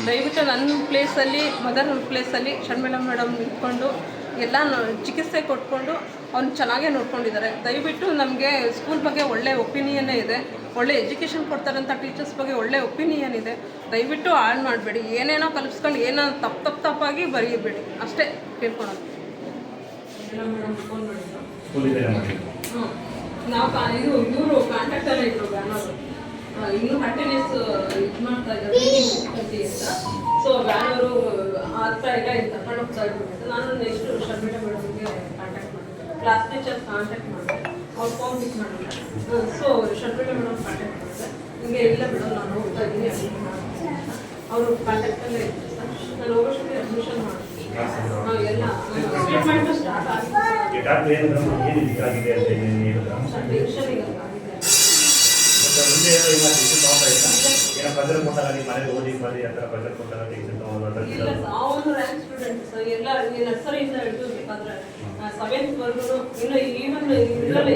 ದಯವಿಟ್ಟು ನನ್ನ ಪ್ಲೇಸಲ್ಲಿ ಮದರ್ ಪ್ಲೇಸಲ್ಲಿ ಶರ್ಮಿಳಾ ಮೇಡಮ್ ನಿಂತ್ಕೊಂಡು ಎಲ್ಲ ಚಿಕಿತ್ಸೆ ಕೊಟ್ಕೊಂಡು ಅವ್ನು ಚೆನ್ನಾಗೇ ನೋಡ್ಕೊಂಡಿದ್ದಾರೆ. ದಯವಿಟ್ಟು ನಮಗೆ ಸ್ಕೂಲ್ ಬಗ್ಗೆ ಒಳ್ಳೆ ಒಪಿನಿಯನ್ನೇ ಇದೆ. ಒಳ್ಳೆ ಎಜುಕೇಷನ್ ಕೊಡ್ತಾರಂಥ ಟೀಚರ್ಸ್ ಬಗ್ಗೆ ಒಳ್ಳೆ ಒಪಿನಿಯನ್ ಇದೆ. ದಯವಿಟ್ಟು ಹಾಳು ಮಾಡಬೇಡಿ. ಏನೇನೋ ಕಲಿಸ್ಕೊಂಡು ಏನೋ ತಪ್ಪು ತಪ್ಪು ತಪ್ಪಾಗಿ ಬರೀಬೇಡಿ ಅಷ್ಟೇ ಕೇಳ್ಕೊಳೋದು ಹ್ಮ್. ನಾವು ಇವರು ಕಾಂಟ್ಯಾಕ್ಟ್ ಅಲ್ಲೇ ಇದ್ರು ಬ್ಯಾನರು. ಇನ್ನು ಕಂಟಿನ್ಯೂಸ್ ಇದು ಮಾಡ್ತಾ ಇದ್ದಾರೆ ಸೊ ಸೊ ಬ್ಯಾನರು ಆಗ್ತಾ ಇಲ್ಲ ಇದು ತಕೊಂಡು ಹೋಗ್ತಾ ಇರ್ಬೋದು ನಾನು ನೆಕ್ಸ್ಟ್ ಶರ್ಮಿಟ ಮೇಡಮ್ಗೆ ಕಾಂಟ್ಯಾಕ್ಟ್ ಮಾಡಿದೆ ಕ್ಲಾಸ್ ಟೀಚರ್ ಕಾಂಟ್ಯಾಕ್ಟ್ ಮಾಡಿದೆ ಅವ್ರು ಫೋನ್ ಪಿಕ್ ಮಾಡಿಲ್ಲ ಸೊ ಶರ್ಮಿಟ ಮೇಡಮ್ ಕಾಂಟ್ಯಾಕ್ಟ್ ಮಾಡಿದೆ ಹಿಂಗೆ ಇಲ್ಲ ಮೇಡಮ್ ನಾನು ಹೋಗ್ತಾ ಇದ್ದೀನಿ ಅಡ್ಮಿಟ್ ಮಾಡ್ತೀನಿ ಅವರು ಕಾಂಟ್ಯಾಕ್ಟಲ್ಲೇ ಇದ್ರು ಸರ್ ನಾನು ಹೋಗೋಷ್ಟೊತ್ತಿಗೆ ಅಡ್ಮಿಷನ್ ಮಾಡಿದೆ ನಾವು ಎಲ್ಲ ಟ್ರೀಟ್ಮೆಂಟ್ ಸ್ಟಾರ್ಟ್ ಆಗಿದೆ. ಟೆನ್ಷನ್ ಇಲ್ಲ ಮುಂದೆ ಏನೋ ಇಲ್ಲ ಕೊಟ್ಟಾಗ ಮನೇಲಿ ಓದಿ ಬರೀ ಆ ಥರ ಪ್ರೆಸರ್ ಕೊಟ್ಟಾಗ ಟೆನ್ಷನ್ ತಗೊಂಡು ಇಲ್ಲ ಅವನು ರ್ಯಾಂಕ್ ಸ್ಟೂಡೆಂಟ್ ಸರ್ ಎಲ್ಲ ನರ್ಸರಿಯಿಂದ ಹಿಡಿದು ಬೇಕಾದ್ರೆ ಸೆವೆಂತ್ ವರ್ಗು ಇನ್ನು ಈವನ್ ಇದರಲ್ಲಿ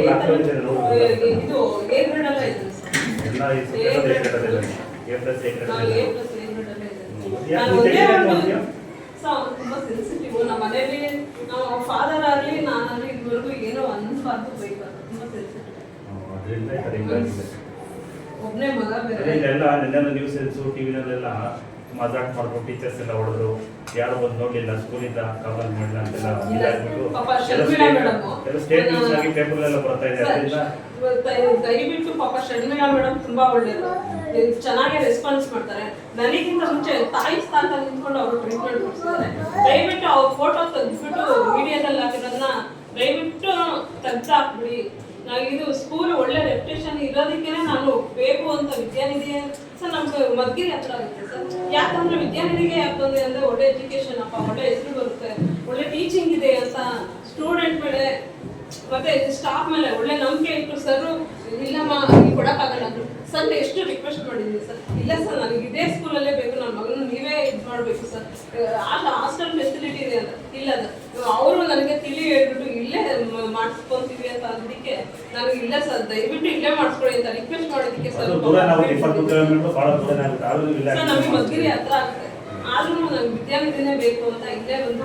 ಇದು ಎ ಗ್ರೇಡ್ ಅಲ್ಲ ಇದೆ ಎಲ್ಲ ಎ ಪ್ಲಸ್ ಎ ಗ್ರೇಡ್ ನಾವು ಎ ಪ್ಲಸ್ ಎ ಗ್ರೇಡ್ ಎಲ್ಲ ಇದೆ. ನಾನು ಒಂದೇ ಒಂದು ತುಂಬ ಸೆನ್ಸಿಟಿವ್ ನಮ್ಮ ಮನೇಲಿ ನಾವು ಫಾದರ್ ಆಗಲಿ ನಾನಾಗಲಿ ಇದುವರೆಗೂ ಏನೋ ಅನ್ಬಾರ್ದು ಬೈಬಾರ್ದು. ತುಂಬಾ ಸೆನ್ಸಿಟಿವ್ ಅದರಿಂದ ಒಬ್ಬನೇ ಮಗ ಬೇರೆ. ಇಲ್ಲೆಲ್ಲ ನಿನ್ನೆಲ್ಲ ನ್ಯೂಸು ಟಿವಿನಲ್ಲೆಲ್ಲ ಮಾತಾಡ್ ಮಾಡ್ಕೊಂಡು ಟೀಚರ್ಸ್ ಎಲ್ಲ ಹೊಡೆದ್ರು. ಯಾರು ಬಂದು ನೋಡಲಿಲ್ಲ ಸ್ಕೂಲಿಂದ ಕವರ್ ಮಾಡಲಿಲ್ಲ ಅಂತೆಲ್ಲ ಪಾಪ ಶರ್ಮಿಳಾ ಸ್ಟೇಟ್ ಮೇಡಮ್ಮು. ಎಲ್ಲ ಸ್ಟೇಟ್ ನ್ಯೂಸ್ ಆಗಿ ಪೇಪರ್ ಎಲ್ಲ ಬರ್ತಾ ಇದೆ ಅದರಿಂದ ದಯ- ದಯವಿಟ್ಟು ಪಾಪ ಶರ್ಮಿಳಾ ಮೇಡಮ್ ತುಂಬಾ ಒಳ್ಳೆಯದು ಚೆನ್ನಾಗಿ ರೆಸ್ಪಾನ್ಸ್ ಮಾಡ್ತಾರೆ. ನನಗಿಂತ ಮುಂಚೆ ತಾಯಿ ಸ್ಥಾನದಲ್ಲಿ ನಿಂತ್ಕೊಂಡು ಅವರು ಟ್ರೀಟ್ಮೆಂಟ್ ಕೊಡ್ತಿದ್ದಾರೆ ದಯವಿಟ್ಟು ಅವ್ರ ಫೋಟೋ ತೆಗೆದ್ಬಿಟ್ಟು ವಿಡಿಯೋದಲ್ಲಿ ಹಾಕಿರೋದನ್ನ ದಯವಿಟ್ಟು ತೆಗ್ದು ಹಾಕ್ಬಿಡಿ ನಾವು ಇದು ಸ್ಕೂಲ್ ಒಳ್ಳೆ ರೆಪ್ಯುಟೇಷನ್ ಇರೋದಕ್ಕೆ ನಾನು ಬೇಕು ಅಂತ ವಿದ್ಯಾನಿಧಿ ಸರ್, ನಮ್ಗೆ ಮದ್ಗಿರಿ ಹತ್ರ ಆಗುತ್ತೆ ಸರ್. ಯಾಕಂದ್ರೆ ವಿದ್ಯಾನಿಧಿಗೆ ಯಾಕಂದ್ರೆ ಅಂದ್ರೆ ಒಳ್ಳೆ ಎಜುಕೇಶನ್ ಅಪ್ಪ, ಒಳ್ಳೆ ಹೆಸರು ಬರುತ್ತೆ, ಒಳ್ಳೆ ಟೀಚಿಂಗ್ ಇದೆ ಅಂತ ಸ್ಟೂಡೆಂಟ್ ಮೇಲೆ, ಮತ್ತೆ ಸ್ಟಾಫ್ ಮೇಲೆ ಒಳ್ಳೆ ನಂಬಿಕೆ ಇಟ್ಟು ಸರ್ ಇಲ್ಲಮ್ಮ ಕೊಡಕ್ಕಾಗಲ್ಲ ಸರ್ ಎಷ್ಟು ರಿಕ್ವೆಸ್ಟ್ ಮಾಡಿದ್ದೀನಿ ಸರ್. ಇಲ್ಲ ಸರ್, ನನಗೆ ಇದೇ ಸ್ಕೂಲಲ್ಲೇ ಬೇಕು ನನ್ನ ಮಗನ ನೀವೇ ಇದು ಮಾಡಬೇಕು ಸರ್. ಹಾಸ್ಟೆಲ್ ಫೆಸಿಲಿಟಿ ಇದೆ ಅಂತ. ಇಲ್ಲ ಅವರು ನನಗೆ ತಿಳಿ ಹೇಳ್ಬಿಟ್ಟು ಇಲ್ಲೇ ಮಾಡಿಸ್ಕೊಂತೀವಿ ಅಂತ ಅಂದಿದ್ದಕ್ಕೆ ನನಗೆ ಇಲ್ಲ ಸರ್ ದಯವಿಟ್ಟು ಇಲ್ಲೇ ಮಾಡ್ಸ್ಕೊಳ್ಳಿ ಅಂತ ರಿಕ್ವೆಸ್ಟ್ ಮಾಡೋದಕ್ಕೆ ಸರ್ ದೂರ ನಾವು ಇಪ್ಪತ್ತು ಕಿಲೋಮೀಟರ್ ಭಾಳ ದೂರ ಆಗುತ್ತೆ ಆದ್ರೂ ಇಲ್ಲ. ಸರ್ ನಮಗೆ ಮದ್ಗಿರಿ ಹತ್ರ ಆಗುತ್ತೆ. ಆದ್ರೂ ನನಗೆ ವಿದ್ಯಾನಿಧಿನೇ ಬೇಕು ಅಂತ ಇಲ್ಲೇ ಬಂದು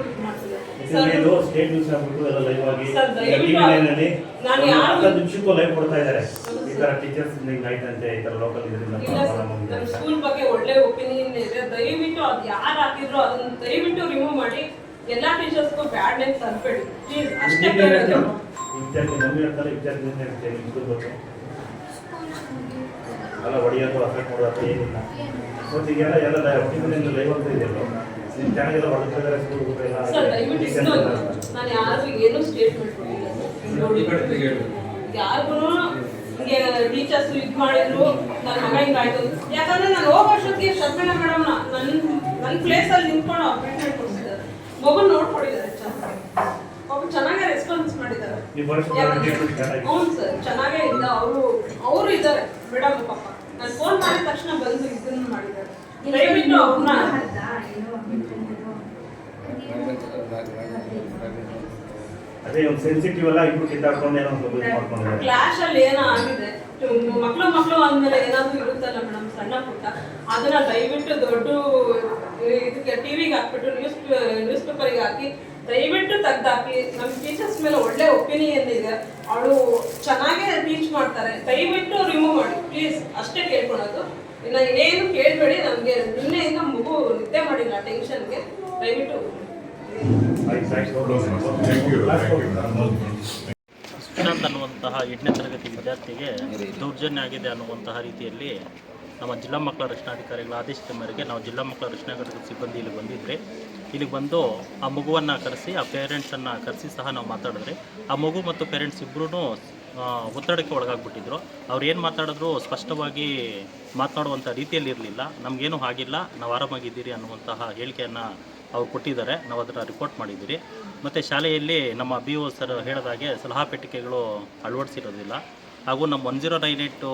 ಇದು ಸರ್ ಇದು ಸ್ಟೇಟ್ ನ್ಯೂಸ್ ಆಗ್ಬಿಟ್ಟು ಎಲ್ಲ ಲೈವ್ ಆಗಿ ಸರ್, ದಯವಿಟ್ಟು ಲೈನಲ್ಲಿ ನಾನು ಯಾರು- ಹತ್ತು ನಿಮಿಷಕ್ಕೂ ಲೈವ್ ಕೊಡ್ತಾ ಇದ್ದಾರೆ. ಈ ತರ ಟೀಚರ್ಸ್ ಹಿಂಗ್ ಆಯ್ತಂತೆ ಈ ತರ ಲೋಕಲ್ ಇದರಿಂದ ನಮ್ಮ ಸ್ಕೂಲ್ ಬಗ್ಗೆ ಒಳ್ಳೆ ಒಪಿನಿಯನ್ ಇದೆ. ದಯವಿಟ್ಟು ಅದು ಯಾರು ಹಾಕಿದ್ರು ಅದನ್ನ ದಯವಿಟ್ಟು ರಿಮೂವ್ ಮಾಡಿ. ಎಲ್ಲಾ ಟೀಚರ್ಸ್ಗೂ ಬ್ಯಾಡ್ ನೇಮ್ ತರಬೇಡಿ. ಪ್ಲೀಸ್ ಅಷ್ಟೇ ವಿದ್ಯಾರ್ಥಿ ಮಮ್ಮಿ ಹೇಳ್ತಾರೆ ವಿದ್ಯಾರ್ಥಿ ಏನ್ ಹೇಳ್ತೀರಾ? ನಿಮ್ ಬಗ್ಗೆ ಅಲ್ಲ ಹೊಡಿಯೋದು ಅಫೆಕ್ಟ್ ಮಾಡೋದು ಏನಿಲ್ಲ. ಮತ್ತು ಈಗೆಲ್ಲ ಎಲ್ಲ ಟಿವಿನಲ್ಲಿ ಲೈವ್ ಅಂತ ಇದೆಯಲ್ಲ ನಿಮ್ಮ ಚಾನಲ್ ಎಲ್ಲ ಹೊಡೆದಿದ್ದಾರೆ ಸ್ಕೂಲ್ ಸರ್ ದಯವಿಟ್ಟು ಇನ್ನೊಂದು ನಾನು ಯಾರಿಗೂ ಏನೂ ಸ್ಟೇಟ್ಮೆಂಟ್ ಯಾರಿಗೂ ಹಿಂಗೆ ಟೀಚರ್ಸ್ ಇದು ಮಾಡಿದ್ರು ನನ್ನ ಮಗ ಹಿಂಗಾಯ್ತು ಯಾಕಂದ್ರೆ ನಾನು ಹೋಗೋ ವರ್ಷಕ್ಕೆ ಶರ್ಮಿಳಾ ಮೇಡಮ್ ನನ್ನ ನನ್ನ ಪ್ಲೇಸಲ್ಲಿ ನಿಂತ್ಕೊಂಡು ಅಪಾಯಿಂಟ್ಮೆಂಟ್ ಕೊಡ್ತಿದ್ದಾರೆ ಮಗು ನೋಡ್ಕೊಂಡಿದ್ದಾರೆ ಚೆನ್ನಾಗಿ. ಪಾಪ ಚೆನ್ನಾಗಿ ಸ್ಟಾರ್ಟ್ ಸರ್ ಚೆನ್ನಾಗೇ ಇದ್ದ ಅವರು ಅವರು ಇದ್ದಾರೆ. ಮೇಡಮ್ ಪಾಪ. ನಾನು ಫೋನ್ ಮಾಡಿದ ತಕ್ಷಣ ಬಂದು ಇದನ್ನ ಮಾಡಿದ್ದಾರೆ. ದಯವಿಟ್ಟು ಅವ್ರನ್ನ ಅದೇ ಒಂದು ಸೆನ್ಸಿಟಿವ್ ಅಲ್ಲ ಇಬ್ರು ಕಿತ್ತಾಡ್ಕೊಂಡು ಏನೋ ಒಂದು ಮಾಡ್ಕೊಂಡಿದ್ದಾರೆ. ಕ್ಲಾಶ್ ಅಲ್ಲಿ ಏನೋ ಆಗಿದೆ. ಮಕ್ಕಳು ಮಕ್ಕಳು ಅಂದ್ಮೇಲೆ ಏನಾದ್ರು ಇರುತ್ತಲ್ಲ ಮೇಡಮ್ ಸಣ್ಣ ಪುಟ್ಟ. ಅದನ್ನ ದಯವಿಟ್ಟು ದೊಡ್ಡ ಇದಕ್ಕೆ ಟಿವಿಗೆ ಹಾಕ್ಬಿಟ್ಟು ನ್ಯೂಸ್ ನ್ಯೂಸ್ ಪೇಪರಿಗೆ ಹಾಕಿ ದಯವಿಟ್ಟು ತೆಗ್ದಾಕಿ ನಮ್ಮ ಟೀಚರ್ಸ್ ಮೇಲೆ ಒಳ್ಳೆ ಒಪಿನಿಯನ್ ಇದೆ. ಅವಳು ಚೆನ್ನಾಗೇ ಟೀಚ್ ಮಾಡ್ತಾರೆ. ದಯವಿಟ್ಟು ರಿಮೂವ್ ಮಾಡಿ. ಪ್ಲೀಸ್ ಅಷ್ಟೇ ಕೇಳ್ಕೊಳೋದು ಇನ್ನು ಏನು ಕೇಳಬೇಡಿ. ನಮಗೆ ನಿನ್ನೆಯಿಂದ ಮಗು ನಿದ್ದೆ ಮಾಡಿಲ್ಲ ಟೆನ್ಷನ್ಗೆ ದಯವಿಟ್ಟು. ಸುಶಾಂತ್ ಅನ್ನುವಂತಹ ಎಂಟನೇ ತರಗತಿ ವಿದ್ಯಾರ್ಥಿಗೆ ದೌರ್ಜನ್ಯ ಆಗಿದೆ ಅನ್ನುವಂತಹ ರೀತಿಯಲ್ಲಿ ನಮ್ಮ ಜಿಲ್ಲಾ ಮಕ್ಕಳ ರಕ್ಷಣಾಧಿಕಾರಿಗಳ ಆದೇಶದ ಮೇರೆಗೆ ನಾವು ಜಿಲ್ಲಾ ಮಕ್ಕಳ ರಕ್ಷಣಾ ಘಟಕದ ಸಿಬ್ಬಂದಿ ಇಲ್ಲಿ ಬಂದಿದ್ರಿ. ಇಲ್ಲಿಗೆ ಬಂದು ಆ ಮಗುವನ್ನು ಕರೆಸಿ, ಆ ಪೇರೆಂಟ್ಸನ್ನು ಕರೆಸಿ ಸಹ ನಾವು ಮಾತಾಡಿದ್ರಿ. ಆ ಮಗು ಮತ್ತು ಪೇರೆಂಟ್ಸ್ ಇಬ್ಬರೂ ಒತ್ತಡಕ್ಕೆ ಒಳಗಾಗ್ಬಿಟ್ಟಿದ್ರು. ಅವ್ರು ಏನು ಮಾತಾಡಿದ್ರು? ಸ್ಪಷ್ಟವಾಗಿ ಮಾತನಾಡುವಂಥ ರೀತಿಯಲ್ಲಿ ಇರಲಿಲ್ಲ ನಮಗೇನು ಆಗಿಲ್ಲ ನಾವು ಆರಾಮಾಗಿದ್ದೀರಿ ಅನ್ನುವಂತಹ ಹೇಳಿಕೆಯನ್ನು ಅವ್ರು ಕೊಟ್ಟಿದ್ದಾರೆ. ನಾವು ಅದನ್ನು ರಿಪೋರ್ಟ್ ಮಾಡಿದ್ದೀರಿ. ಮತ್ತು ಶಾಲೆಯಲ್ಲಿ ನಮ್ಮ ಬಿ ಸರ್ ಹೇಳಿದಾಗೆ ಸಲಹಾ ಪೆಟ್ಟಿಗೆಗಳು ಅಳವಡಿಸಿರೋದಿಲ್ಲ. ಹಾಗೂ ನಮ್ಮ ಒನ್ ಜೀರೋ ನೈನ್ ಏಯ್ಟು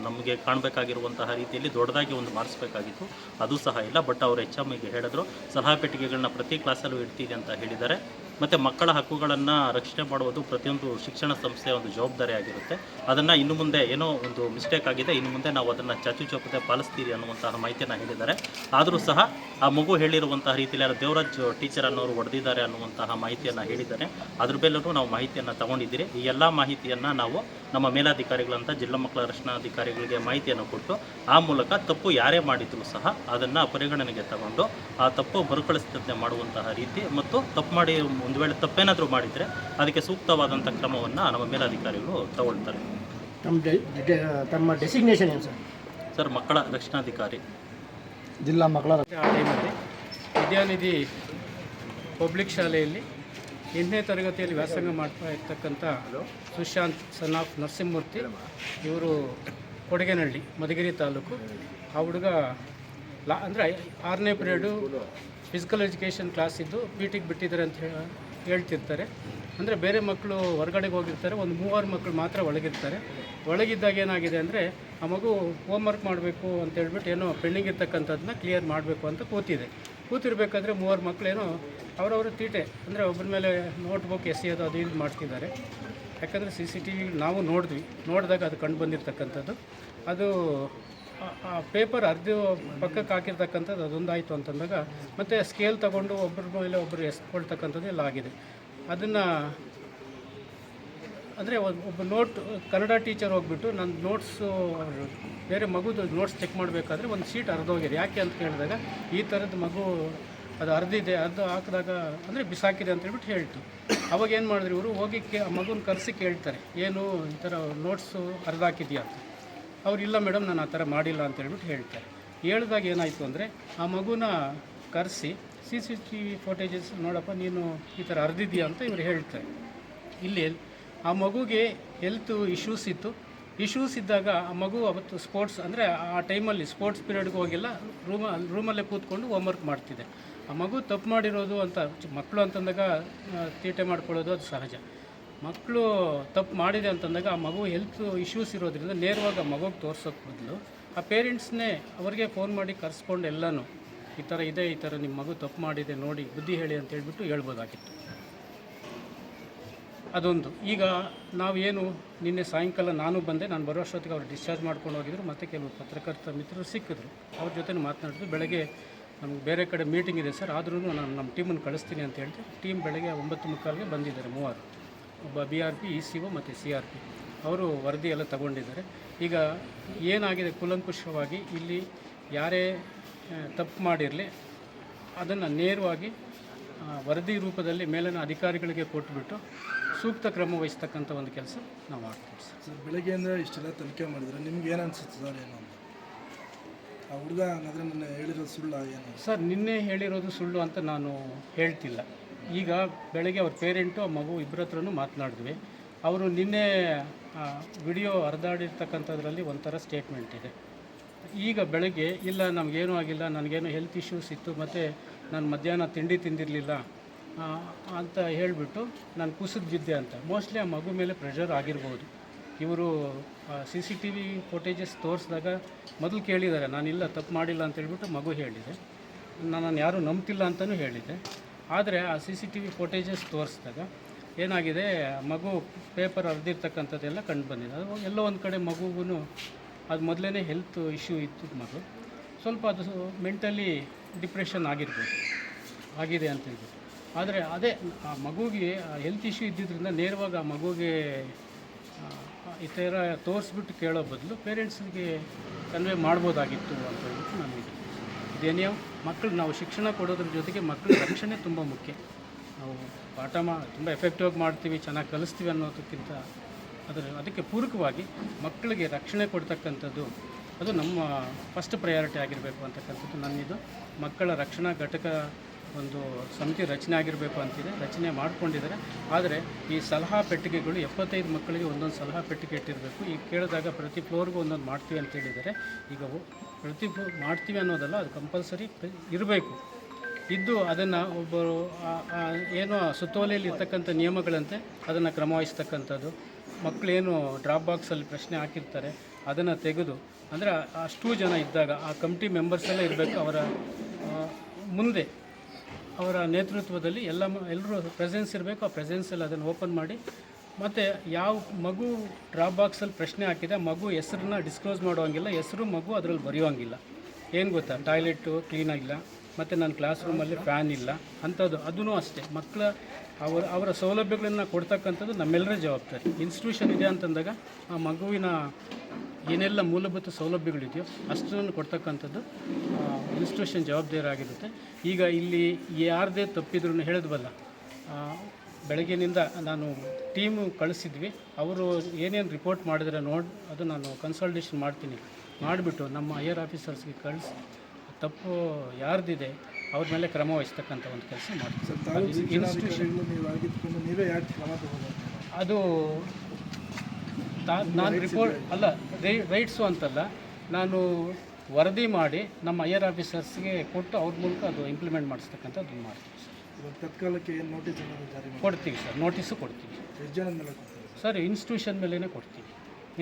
ನಮಗೆ ಕಾಣಬೇಕಾಗಿರುವಂತಹ ರೀತಿಯಲ್ಲಿ ದೊಡ್ಡದಾಗಿ ಒಂದು ಮಾಡಿಸ್ಬೇಕಾಗಿತ್ತು. ಅದು ಸಹ ಇಲ್ಲ ಬಟ್ ಅವರು ಎಚ್ ಎಮ್ಮಿಗೆ ಹೇಳಿದ್ರು, ಸಲಹಾ ಪೆಟ್ಟಿಗೆಗಳನ್ನ ಪ್ರತಿ ಕ್ಲಾಸಲ್ಲೂ ಇಡ್ತೀವಿ ಅಂತ ಹೇಳಿದ್ದಾರೆ. ಮತ್ತು ಮಕ್ಕಳ ಹಕ್ಕುಗಳನ್ನು ರಕ್ಷಣೆ ಮಾಡುವುದು ಪ್ರತಿಯೊಂದು ಶಿಕ್ಷಣ ಸಂಸ್ಥೆಯ ಒಂದು ಜವಾಬ್ದಾರಿ ಆಗಿರುತ್ತೆ. ಅದನ್ನು ಇನ್ನು ಮುಂದೆ ಏನೋ ಒಂದು ಮಿಸ್ಟೇಕ್ ಆಗಿದೆ, ಇನ್ನು ಮುಂದೆ ನಾವು ಅದನ್ನು ಚಾಚು ಚೌಪತೆ ಪಾಲಿಸ್ತೀರಿ ಅನ್ನುವಂತಹ ಮಾಹಿತಿಯನ್ನು ಹೇಳಿದ್ದಾರೆ. ಆದರೂ ಸಹ ಆ ಮಗು ಹೇಳಿರುವಂತಹ ರೀತಿಯಲ್ಲಿ ದೇವರಾಜ್ ಟೀಚರ್ ಅನ್ನೋರು ಹೊಡೆದಿದ್ದಾರೆ ಅನ್ನುವಂತಹ ಮಾಹಿತಿಯನ್ನು ಹೇಳಿದ್ದಾರೆ. ಅದ್ರ ಮೇಲೂ ನಾವು ಮಾಹಿತಿಯನ್ನು ತಗೊಂಡಿದ್ದೀರಿ. ಈ ಎಲ್ಲ ಮಾಹಿತಿಯನ್ನು ನಾವು ನಮ್ಮ ಮೇಲಾಧಿಕಾರಿಗಳಂತ ಜಿಲ್ಲಾ ಮಕ್ಕಳ ರಕ್ಷಣಾಧಿಕಾರಿಗಳಿಗೆ ಮಾಹಿತಿಯನ್ನು ಕೊಟ್ಟು, ಆ ಮೂಲಕ ತಪ್ಪು ಯಾರೇ ಮಾಡಿದ್ರು ಸಹ ಅದನ್ನು ಪರಿಗಣನೆಗೆ ತಗೊಂಡು, ಆ ತಪ್ಪು ಮರುಕಳಿಸಿದಂತೆ ಮಾಡುವಂತಹ ರೀತಿ ಮತ್ತು ತಪ್ಪು ಮಾಡಿ ಒಂದು ವೇಳೆ ತಪ್ಪೇನಾದರೂ ಮಾಡಿದರೆ ಅದಕ್ಕೆ ಸೂಕ್ತವಾದಂಥ ಕ್ರಮವನ್ನು ನಮ್ಮ ಮೇಲಾಧಿಕಾರಿಗಳು ತಗೊಳ್ತಾರೆ. ತಮ್ಮ ತಮ್ಮ ಡೆಸಿಗ್ನೇಷನ್ ಏನು ಸರ್? ಸರ್ ಮಕ್ಕಳ ರಕ್ಷಣಾಧಿಕಾರಿ. ಜಿಲ್ಲಾ ಮಕ್ಕಳ ಆ ಟೈಮಲ್ಲಿ ವಿದ್ಯಾನಿಧಿ ಪಬ್ಲಿಕ್ ಶಾಲೆಯಲ್ಲಿ ಎಂಟನೇ ತರಗತಿಯಲ್ಲಿ ವ್ಯಾಸಂಗ ಮಾಡ್ತಾ ಇರ್ತಕ್ಕಂಥ ಸುಶಾಂತ್ ಸನ್ ಆಫ್ ನರಸಿಂಹಮೂರ್ತಿ ಇವರು ಕೊಡಗೇನಹಳ್ಳಿ ಮಧುಗಿರಿ ತಾಲೂಕು. ಆ ಹುಡುಗ ಲಾ ಅಂದರೆ ಆರನೇ ಪೀರಿಯಡು ಫಿಸಿಕಲ್ ಎಜುಕೇಷನ್ ಕ್ಲಾಸ್ ಇದ್ದು ಪಿ ಟಿಗೆ ಬಿಟ್ಟಿದ್ದಾರೆ ಅಂತ ಹೇಳ ಹೇಳ್ತಿರ್ತಾರೆ. ಅಂದರೆ ಬೇರೆ ಮಕ್ಕಳು ಹೊರಗಡೆಗೆ ಹೋಗಿರ್ತಾರೆ, ಒಂದು ಮೂವರು ಮಕ್ಕಳು ಮಾತ್ರ ಒಳಗಿರ್ತಾರೆ. ಒಳಗಿದ್ದಾಗ ಏನಾಗಿದೆ ಅಂದರೆ, ಆ ಮಗು ಹೋಮ್ವರ್ಕ್ ಮಾಡಬೇಕು ಅಂತ ಹೇಳ್ಬಿಟ್ಟು ಏನೋ ಪೆಂಡಿಂಗ್ ಇರ್ತಕ್ಕಂಥದ್ದನ್ನ ಕ್ಲಿಯರ್ ಮಾಡಬೇಕು ಅಂತ ಕೂತಿದೆ. ಕೂತಿರ್ಬೇಕಾದ್ರೆ ಮೂವರು ಮಕ್ಕಳೇನೋ ಅವರವರ ತೀಟೆ, ಅಂದರೆ ಒಬ್ಬರ ಮೇಲೆ ನೋಟ್ಬುಕ್ ಎಸೆಯೋದು ಅದು ಇದು ಮಾಡ್ತಿದ್ದಾರೆ. ಯಾಕಂದರೆ ಸಿ ಸಿ ಟಿ ವಿ ನಾವು ನೋಡಿದ್ವಿ. ನೋಡಿದಾಗ ಅದು ಕಂಡು ಬಂದಿರತಕ್ಕಂಥದ್ದು. ಅದು ಪೇಪರ್ ಅರ್ಧ ಪಕ್ಕಕ್ಕೆ ಹಾಕಿರ್ತಕ್ಕಂಥದ್ದು ಅದೊಂದಾಯಿತು ಅಂತಂದಾಗ ಮತ್ತು ಸ್ಕೇಲ್ ತಗೊಂಡು ಒಬ್ಬರ ಮೇಲೆ ಒಬ್ಬರು ಎಸ್ಕೊಳ್ತಕ್ಕಂಥದ್ದು ಎಲ್ಲ ಆಗಿದೆ. ಅದನ್ನು ಅಂದರೆ ಒಬ್ಬ ನೋಟ್ ಕನ್ನಡ ಟೀಚರ್ ಹೋಗ್ಬಿಟ್ಟು ನನ್ನ ನೋಟ್ಸು ಬೇರೆ ಮಗುದು ನೋಟ್ಸ್ ಚೆಕ್ ಮಾಡಬೇಕಾದ್ರೆ ಒಂದು ಶೀಟ್ ಹೋಗಿದೆ ಯಾಕೆ ಅಂತ ಕೇಳಿದಾಗ ಈ ಥರದ್ದು ಮಗು ಅದು ಅರ್ಧಿದೆ ಅರ್ಧ ಹಾಕಿದಾಗ ಅಂದರೆ ಬಿಸಾಕಿದೆ ಅಂತ ಹೇಳ್ಬಿಟ್ಟು ಹೇಳ್ತು. ಅವಾಗ ಏನು ಮಾಡಿದ್ರು ಇವರು ಹೋಗಿ ಕೇ, ಮಗುನ ಕರೆಸಿ ಕೇಳ್ತಾರೆ, ಏನು ಈ ಥರ ನೋಟ್ಸು ಹರಿದಾಕಿದ್ಯಾ ಅಂತ ಅವ್ರು, ಇಲ್ಲ ಮೇಡಮ್, ನಾನು ಆ ಥರ ಮಾಡಿಲ್ಲ ಅಂತ ಹೇಳ್ಬಿಟ್ಟು ಹೇಳ್ತಾರೆ. ಹೇಳಿದಾಗ ಏನಾಯಿತು ಅಂದರೆ, ಆ ಮಗುನ ಕರೆಸಿ, C C T V footages ನೋಡಪ್ಪ, ನೀನು ಈ ಥರ ಹರಿದಿದ್ಯಾ ಅಂತ ಇವ್ರು ಹೇಳ್ತಾರೆ. ಇಲ್ಲಿ ಆ ಮಗುಗೆ ಹೆಲ್ತ್ ಇಶ್ಯೂಸ್ ಇತ್ತು. ಇಶ್ಯೂಸ್ ಇದ್ದಾಗ ಆ ಮಗು ಅವತ್ತು ಸ್ಪೋರ್ಟ್ಸ್ ಅಂದರೆ, ಆ ಟೈಮಲ್ಲಿ ಸ್ಪೋರ್ಟ್ಸ್ ಪೀರಿಯಡ್ಗೆ ಹೋಗಿಲ್ಲ ರೂಮ ರೂಮಲ್ಲೇ ಕೂತ್ಕೊಂಡು ಹೋಮ್ವರ್ಕ್ ಮಾಡ್ತಿದೆ ಆ ಮಗು ತಪ್ಪು ಮಾಡಿರೋದು ಅಂತ, ಮಕ್ಕಳು ಅಂತಂದಾಗ ತೀಟೆ ಮಾಡ್ಕೊಳ್ಳೋದು ಅದು ಸಹಜ. ಮಕ್ಕಳು ತಪ್ಪು ಮಾಡಿದೆ ಅಂತಂದಾಗ ಆ ಮಗು ಹೆಲ್ತ್ ಇಶ್ಯೂಸ್ ಇರೋದ್ರಿಂದ ನೇರವಾಗಿ ಆ ಮಗುಗೆ ತೋರ್ಸೋಕ್ಕೆ ಬದಲು. ಆ ಪೇರೆಂಟ್ಸ್ನೇ ಅವ್ರಿಗೆ ಫೋನ್ ಮಾಡಿ ಕರೆಸ್ಕೊಂಡು ಎಲ್ಲನೂ, ಈ ಥರ ಇದೆ, ಈ ಥರ ನಿಮ್ಮ ಮಗು ತಪ್ಪು ಮಾಡಿದೆ ನೋಡಿ, ಬುದ್ಧಿ ಹೇಳಿ ಅಂತ ಹೇಳ್ಬಿಟ್ಟು ಹೇಳ್ಬೋದಾಗಿತ್ತು. ಅದೊಂದು. ಈಗ ನಾವೇನು ನಿನ್ನೆ ಸಾಯಂಕಾಲ ನಾನು ಬಂದೆ, ನಾನು ಬರೋ ಅಷ್ಟೊತ್ತಿಗೆ ಅವ್ರು ಡಿಸ್ಚಾರ್ಜ್ ಮಾಡ್ಕೊಂಡು ಹೋಗಿದ್ರು, ಮತ್ತು ಕೆಲವು ಪತ್ರಕರ್ತ ಮಿತ್ರರು ಸಿಕ್ಕಿದ್ರು. ಅವ್ರ ಜೊತೆ ಮಾತನಾಡಿದ್ರು. ಬೆಳಗ್ಗೆ ನಮ್ಗೆ ಬೇರೆ ಕಡೆ ಮೀಟಿಂಗ್ ಇದೆ ಸರ್ ಆದ್ರೂ ನಾನು ನಮ್ಮ ಟೀಮನ್ನು ಕಳಿಸ್ತೀನಿ ಅಂತ ಹೇಳಿದ್ರೆ ಟೀಮ್ ಬೆಳಗ್ಗೆ ಒಂಬತ್ತು ಮುಕ್ಕಾಲಿಗೆ ಬಂದಿದ್ದಾರೆ ಮೂವರು. ಒಬ್ಬ B R P E C O ಮತ್ತು ಸಿ ಆರ್ ಪಿ. ಅವರು ವರದಿಯೆಲ್ಲ ಎಲ್ಲ ತಗೊಂಡಿದ್ದಾರೆ. ಈಗ ಏನಾಗಿದೆ ಕುಲಂಕುಷವಾಗಿ? ಇಲ್ಲಿ ಯಾರೇ ತಪ್ಪು ಮಾಡಿರಲಿ ಅದನ್ನು ನೇರವಾಗಿ ವರದಿ ರೂಪದಲ್ಲಿ ಮೇಲಿನ ಅಧಿಕಾರಿಗಳಿಗೆ ಕೊಟ್ಬಿಟ್ಟು ಸೂಕ್ತ ಕ್ರಮ ವಹಿಸ್ತಕ್ಕಂಥ ಒಂದು ಕೆಲಸ ನಾವು ಮಾಡ್ತೀವಿ ಸರ್. ಸರ್ ಬೆಳಗ್ಗೆಯಿಂದ ಇಷ್ಟೆಲ್ಲ ತನಿಖೆ ಮಾಡಿದ್ರೆ ನಿಮ್ಗೆ ಏನು ಅನಿಸುತ್ತೆ ಸರ್ ಏನು? ಆ ಹುಡುಗ ಹಂಗಾದ್ರೆ ನನ್ನ ಹೇಳಿರೋದು ಸುಳ್ಳು ಏನು? ಸರ್ ನಿನ್ನೆ ಹೇಳಿರೋದು ಸುಳ್ಳು ಅಂತ ನಾನು ಹೇಳ್ತಿಲ್ಲ. ಈಗ ಬೆಳಗ್ಗೆ ಅವ್ರ ಪೇರೆಂಟು ಆ ಮಗು ಇಬ್ಬರ ಹತ್ರನೂ ಮಾತನಾಡಿದ್ವಿ. ಅವರು ನಿನ್ನೆ ವಿಡಿಯೋ ಹರಿದಾಡಿರ್ತಕ್ಕಂಥದ್ರಲ್ಲಿ ಒಂಥರ ಸ್ಟೇಟ್ಮೆಂಟ್ ಇದೆ. ಈಗ ಬೆಳಗ್ಗೆ, ಇಲ್ಲ, ನಮಗೇನೂ ಆಗಿಲ್ಲ, ನನಗೇನು ಹೆಲ್ತ್ ಇಶ್ಯೂಸ್ ಇತ್ತು, ಮತ್ತು ನಾನು ಮಧ್ಯಾಹ್ನ ತಿಂಡಿ ತಿಂದಿರಲಿಲ್ಲ ಅಂತ ಹೇಳಿಬಿಟ್ಟು ನಾನು ಕುಸಿದು ಬಿದ್ದೆ ಅಂತ. ಮೋಸ್ಟ್ಲಿ ಆ ಮಗು ಮೇಲೆ ಪ್ರೆಷರ್ ಆಗಿರ್ಬೋದು. ಇವರು C C T V footages ತೋರಿಸಿದಾಗ ಮೊದಲು ಕೇಳಿದ್ದಾರೆ ನಾನಿಲ್ಲ, ತಪ್ಪು ಮಾಡಿಲ್ಲ ಅಂತ ಹೇಳ್ಬಿಟ್ಟು ಮಗು ಹೇಳಿದೆ. ನಾನು ಯಾರೂ ನಂಬ್ತಿಲ್ಲ ಅಂತಲೂ ಹೇಳಿದೆ. ಆದರೆ ಆ C C T V footages ತೋರಿಸಿದಾಗ ಏನಾಗಿದೆ, ಮಗು ಪೇಪರ್ ಅರ್ದಿರ್ತಕ್ಕಂಥದ್ದೆಲ್ಲ ಕಂಡು ಬಂದಿದೆ. ಅದು ಎಲ್ಲೋ ಒಂದು ಕಡೆ ಮಗುಗೂ ಅದು ಮೊದಲೇ ಹೆಲ್ತ್ ಇಶ್ಯೂ ಇತ್ತು ಮಗು. ಸ್ವಲ್ಪ ಅದು ಮೆಂಟಲಿ ಡಿಪ್ರೆಷನ್ ಆಗಿರ್ಬೋದು. ಆಗಿದೆ ಅಂತ ಹೇಳ್ಬಿಟ್ಟು ಆದರೆ ಅದೇ ಆ ಮಗುಗೆ ಹೆಲ್ತ್ ಇಶ್ಯೂ ಇದ್ದಿದ್ದರಿಂದ ನೇರವಾಗಿ ಆ ಮಗುಗೆ ಈ ಥರ ತೋರಿಸ್ಬಿಟ್ಟು ಕೇಳೋ ಬದಲು ಪೇರೆಂಟ್ಸ್ಗೆ ಕನ್ವೆ ಮಾಡ್ಬೋದಾಗಿತ್ತು ಅಂತ ಹೇಳ್ಬಿಟ್ಟು ನನಗೆ ಇದೇನೇ ಮಕ್ಕಳು ನಾವು ಶಿಕ್ಷಣ ಕೊಡೋದ್ರ ಜೊತೆಗೆ ಮಕ್ಕಳ ರಕ್ಷಣೆ ತುಂಬ ಮುಖ್ಯ. ನಾವು ಪಾಠ ಮಾ, ತುಂಬ ಎಫೆಕ್ಟಿವ್ ಆಗಿ ಮಾಡ್ತೀವಿ, ಚೆನ್ನಾಗಿ ಕಲಿಸ್ತೀವಿ ಅನ್ನೋದಕ್ಕಿಂತ ಅದರ, ಅದಕ್ಕೆ ಪೂರಕವಾಗಿ ಮಕ್ಕಳಿಗೆ ರಕ್ಷಣೆ ಕೊಡ್ತಕ್ಕಂಥದ್ದು, ಅದು ನಮ್ಮ ಫಸ್ಟ್ ಪ್ರಯಾರಿಟಿ ಆಗಿರಬೇಕು ಅಂತಕ್ಕಂಥದ್ದು ನನ್ನಿದು. ಮಕ್ಕಳ ರಕ್ಷಣಾ ಘಟಕ ಒಂದು ಸಮಿತಿ ರಚನೆ ಆಗಿರಬೇಕು ಅಂತಿದೆ. ರಚನೆ ಮಾಡ್ಕೊಂಡಿದ್ದಾರೆ. ಆದರೆ ಈ ಸಲಹಾ ಪೆಟ್ಟಿಗೆಗಳು ಎಪ್ಪತ್ತೈದು ಮಕ್ಕಳಿಗೆ ಒಂದೊಂದು ಸಲಹಾ ಪೆಟ್ಟಿಗೆ ಇಟ್ಟಿರಬೇಕು. ಈಗ ಕೇಳಿದಾಗ ಪ್ರತಿ ಫ್ಲೋರ್ಗೂ ಒಂದೊಂದು ಮಾಡ್ತೀವಿ ಅಂತ ಹೇಳಿದ್ದಾರೆ. ಈಗ ಪ್ರತಿ ಮಾಡ್ತೀವಿ ಅನ್ನೋದಲ್ಲ, ಅದು ಕಂಪಲ್ಸರಿ ಇರಬೇಕು. ಇದ್ದು ಅದನ್ನು ಒಬ್ಬರು ಏನೋ ಸುತ್ತೋಲೆಯಲ್ಲಿ ಇರ್ತಕ್ಕಂಥ ನಿಯಮಗಳಂತೆ ಅದನ್ನು ಕ್ರಮವಹಿಸ್ತಕ್ಕಂಥದ್ದು. ಮಕ್ಕಳೇನು ಡ್ರಾಪ್ ಬಾಕ್ಸಲ್ಲಿ ಪ್ರಶ್ನೆ ಹಾಕಿರ್ತಾರೆ, ಅದನ್ನು ತೆಗೆದು, ಅಂದರೆ ಅಷ್ಟು ಜನ ಇದ್ದಾಗ ಆ ಕಮಿಟಿ ಮೆಂಬರ್ಸ್ ಎಲ್ಲ ಇರಬೇಕು ಅವರ ಮುಂದೆ. ಅವರ ನೇತೃತ್ವದಲ್ಲಿ ಎಲ್ಲ ಎಲ್ಲರೂ ಪ್ರೆಸೆನ್ಸ್ ಇರಬೇಕು, ಆ ಪ್ರೆಸೆನ್ಸಲ್ಲಿ ಅದನ್ನು ಓಪನ್ ಮಾಡಿ. ಮತ್ತು ಯಾವ ಮಗು ಡ್ರಾಪ್ ಬಾಕ್ಸಲ್ಲಿ ಪ್ರಶ್ನೆ ಹಾಕಿದೆ, ಮಗು ಹೆಸರನ್ನ ಡಿಸ್ಕ್ಲೋಸ್ ಮಾಡುವಂಗಿಲ್ಲ, ಹೆಸರು ಮಗು ಅದರಲ್ಲಿ ಬರೆಯುವಂಗಿಲ್ಲ. ಏನು ಗೊತ್ತಾ? ಟಾಯ್ಲೆಟು ಕ್ಲೀನಾಗಿಲ್ಲ ಮತ್ತು ನನ್ನ ಕ್ಲಾಸ್ ರೂಮಲ್ಲಿ ಫ್ಯಾನ್ ಇಲ್ಲ, ಅಂಥದ್ದು. ಅದೂ ಅಷ್ಟೇ. ಮಕ್ಕಳ ಅವರ ಅವರ ಸೌಲಭ್ಯಗಳನ್ನು ಕೊಡ್ತಕ್ಕಂಥದ್ದು ನಮ್ಮೆಲ್ಲರ ಜವಾಬ್ದಾರಿ. ಇನ್ಸ್ಟಿಟ್ಯೂಷನ್ ಇದೆ ಅಂತಂದಾಗ ಆ ಮಗುವಿನ ಏನೆಲ್ಲ ಮೂಲಭೂತ ಸೌಲಭ್ಯಗಳಿದೆಯೋ ಅಷ್ಟನ್ನು ಕೊಡ್ತಕ್ಕಂಥದ್ದು ಇನ್ಸ್ಟಿಟ್ಯೂಷನ್ ಜವಾಬ್ದಾರಿಯಾಗಿರುತ್ತೆ. ಈಗ ಇಲ್ಲಿ ಯಾರದೇ ತಪ್ಪಿದ್ರು ಹೇಳಿದ್ವಲ್ಲ ಬೆಳಗ್ಗೆನಿಂದ ಬೆಳಗ್ಗಿನಿಂದ ನಾನು ಟೀಮು ಕಳಿಸಿದ್ವಿ. ಅವರು ಏನೇನು ರಿಪೋರ್ಟ್ ಮಾಡಿದರೆ ನೋಡಿ ಅದು ನಾನು ಕನ್ಸಲ್ಟೇಷನ್ ಮಾಡ್ತೀನಿ. ಮಾಡಿಬಿಟ್ಟು ನಮ್ಮ ಹೈಯರ್ ಆಫೀಸರ್ಸ್ಗೆ ಕಳಿಸಿ ತಪ್ಪು ಯಾರ್ದಿದೆ ಅವ್ರ ಮೇಲೆ ಕ್ರಮ ವಹಿಸ್ತಕ್ಕಂಥ ಒಂದು ಕೆಲಸ ಮಾಡ್ತೀವಿ. ಅದು ತಾ ನಾನು ರಿಪೋರ್ಟ್ ಅಲ್ಲ ರೈ ರೈಟ್ಸು ಅಂತಲ್ಲ ನಾನು ವರದಿ ಮಾಡಿ ನಮ್ಮ ಹೈಯರ್ ಆಫೀಸರ್ಸ್ಗೆ ಕೊಟ್ಟು ಅವ್ರ ಮೂಲಕ ಅದು ಇಂಪ್ಲಿಮೆಂಟ್ ಮಾಡಿಸ್ತಕ್ಕಂಥದ್ದು ಮಾಡ್ತೀವಿ ಸರ್ ತತ್ಕಾಲಕ್ಕೆ ಏನು ನೋಟಿಸ್ ಜಾರಿ ಕೊಡ್ತೀವಿ ಸರ್ ನೋಟಿಸು ಕೊಡ್ತೀವಿ. ಎಷ್ಟು ಜನದ ಮೇಲೆ ಸರ್ ಇನ್ಸ್ಟಿಟ್ಯೂಷನ್ ಮೇಲೇ ಕೊಡ್ತೀವಿ.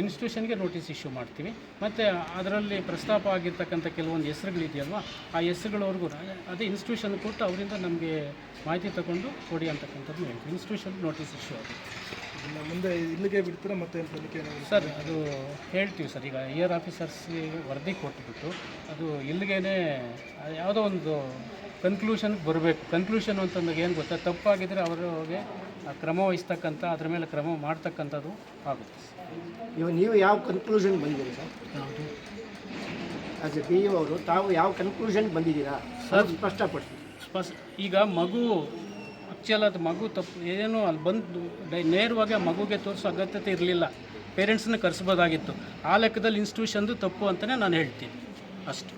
ಇನ್ಸ್ಟಿಟ್ಯೂಷನ್ಗೆ ನೋಟಿಸ್ ಇಶ್ಯೂ ಮಾಡ್ತೀವಿ. ಮತ್ತು ಅದರಲ್ಲಿ ಪ್ರಸ್ತಾಪ ಆಗಿರ್ತಕ್ಕಂಥ ಕೆಲವೊಂದು ಹೆಸರುಗಳಿದೆಯಲ್ವ ಆ ಹೆಸರುಗಳವ್ರಿಗೂ ಅದೇ ಇನ್ಸ್ಟಿಟ್ಯೂಷನ್ ಕೊಟ್ಟು ಅವರಿಂದ ನಮಗೆ ಮಾಹಿತಿ ತಗೊಂಡು ಕೊಡಿ ಅಂತಕ್ಕಂಥದ್ದು ಹೇಳ್ತೀವಿ. ಇನ್ಸ್ಟಿಟ್ಯೂಷನ್ ನೋಟಿಸ್ ಇಶ್ಯೂ ಆಗುತ್ತೆ ಇನ್ನು ಮುಂದೆ ಇಲ್ಲಿಗೆ ಬಿಡ್ತೀರಾ ಮತ್ತೆ ಏನು ತನಿಖೆ ಏನಾದರೂ ಸರ್ ಅದು ಹೇಳ್ತೀವಿ ಸರ್. ಈಗ ಇಯರ್ ಆಫೀಸರ್ಸ್ಗೆ ವರದಿ ಕೊಟ್ಬಿಟ್ಟು ಅದು ಇಲ್ಲಿಗೇನೆ ಯಾವುದೋ ಒಂದು ಕನ್ಕ್ಲೂಷನ್ಗೆ ಬರಬೇಕು. ಕನ್ಕ್ಲೂಷನ್ ಅಂತಂದಾಗ ಏನು ಗೊತ್ತಾ? ತಪ್ಪಾಗಿದ್ದರೆ ಅವರಿಗೆ ಕ್ರಮ ವಹಿಸ್ತಕ್ಕಂಥ ಅದ್ರ ಮೇಲೆ ಕ್ರಮ ಮಾಡ್ತಕ್ಕಂಥದ್ದು ಆಗುತ್ತೆ ಇವಾಗ ನೀವು ಯಾವ ಕನ್ಕ್ಲೂಷನ್ ಬಂದಿದ್ದೀರಿ sir? As a P U ಅವರು ತಾವು ಯಾವ ಕನ್ಕ್ಲೂಷನ್ ಬಂದಿದ್ದೀರಾ? ಸರ್ ಸ್ಪಷ್ಟಪಡಿಸಿ. ಸ್ಪಷ್ಟ ಈಗ ಮಗು ಆಕ್ಚುಲ್ ಅದು ಮಗು ತಪ್ಪು, ಏನು ಅಲ್ಲಿ ಬಂದು ಡೈ, ನೇರವಾಗಿ ಆ ಮಗುಗೆ ತೋರಿಸೋ ಅಗತ್ಯತೆ ಇರಲಿಲ್ಲ. ಪೇರೆಂಟ್ಸನ್ನ ಕರೆಸ್ಬೋದಾಗಿತ್ತು. ಆ ಲೆಕ್ಕದಲ್ಲಿ ಇನ್ಸ್ಟಿಟ್ಯೂಷನ್ದು ತಪ್ಪು ಅಂತಲೇ ನಾನು ಹೇಳ್ತೀನಿ. ಅಷ್ಟು.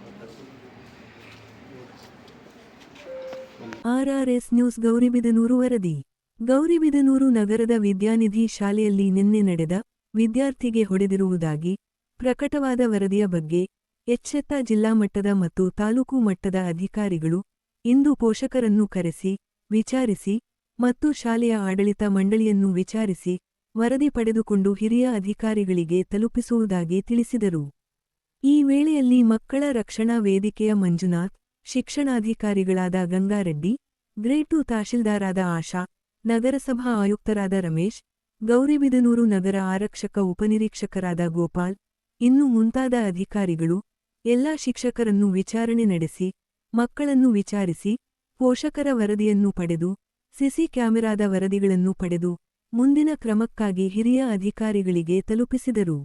ಆರ್ಆರ್ಎಸ್ ನ್ಯೂಸ್ ಗೌರಿಬಿದನೂರು ವರದಿ. ಗೌರಿಬಿದನೂರು ನಗರದ ವಿದ್ಯಾನಿಧಿ ಶಾಲೆಯಲ್ಲಿ ನಿನ್ನೆ ನಡೆದ ವಿದ್ಯಾರ್ಥಿಗೆ ಹೊಡೆದಿರುವುದಾಗಿ ಪ್ರಕಟವಾದ ವರದಿಯ ಬಗ್ಗೆ ಎಚ್ಚೆತ್ತ ಜಿಲ್ಲಾ ಮಟ್ಟದ ಮತ್ತು ತಾಲೂಕು ಮಟ್ಟದ ಅಧಿಕಾರಿಗಳು ಇಂದು ಪೋಷಕರನ್ನು ಕರೆಸಿ ವಿಚಾರಿಸಿ ಮತ್ತು ಶಾಲೆಯ ಆಡಳಿತ ಮಂಡಳಿಯನ್ನು ವಿಚಾರಿಸಿ ವರದಿ ಪಡೆದುಕೊಂಡು ಹಿರಿಯ ಅಧಿಕಾರಿಗಳಿಗೆ ತಲುಪಿಸುವುದಾಗಿ ತಿಳಿಸಿದರು. ಈ ವೇಳೆಯಲ್ಲಿ ಮಕ್ಕಳ ರಕ್ಷಣಾ ವೇದಿಕೆಯ ಮಂಜುನಾಥ್, ಶಿಕ್ಷಣಾಧಿಕಾರಿಗಳಾದ ಗಂಗಾರೆಡ್ಡಿ ಗ್ರೇಟು ತಹಶೀಲ್ದಾರಾದ ಆಶಾ, ನಗರಸಭಾ ಆಯುಕ್ತರಾದ ರಮೇಶ್, ಗೌರಿಬಿದನೂರು ನಗರ ಆರಕ್ಷಕ ಉಪನಿರೀಕ್ಷಕರಾದ ಗೋಪಾಲ್, ಇನ್ನು ಮುಂತಾದ ಅಧಿಕಾರಿಗಳು, ಎಲ್ಲಾ ಶಿಕ್ಷಕರನ್ನು ವಿಚಾರಣೆ ನಡೆಸಿ, ಮಕ್ಕಳನ್ನು ವಿಚಾರಿಸಿ ಪೋಷಕರ ವರದಿಯನ್ನು ಪಡೆದು ಸಿಸಿ ಕ್ಯಾಮೆರಾದ ವರದಿಗಳನ್ನು ಪಡೆದು ಮುಂದಿನ ಕ್ರಮಕ್ಕಾಗಿ ಹಿರಿಯ ಅಧಿಕಾರಿಗಳಿಗೆ ತಲುಪಿಸಿದರು.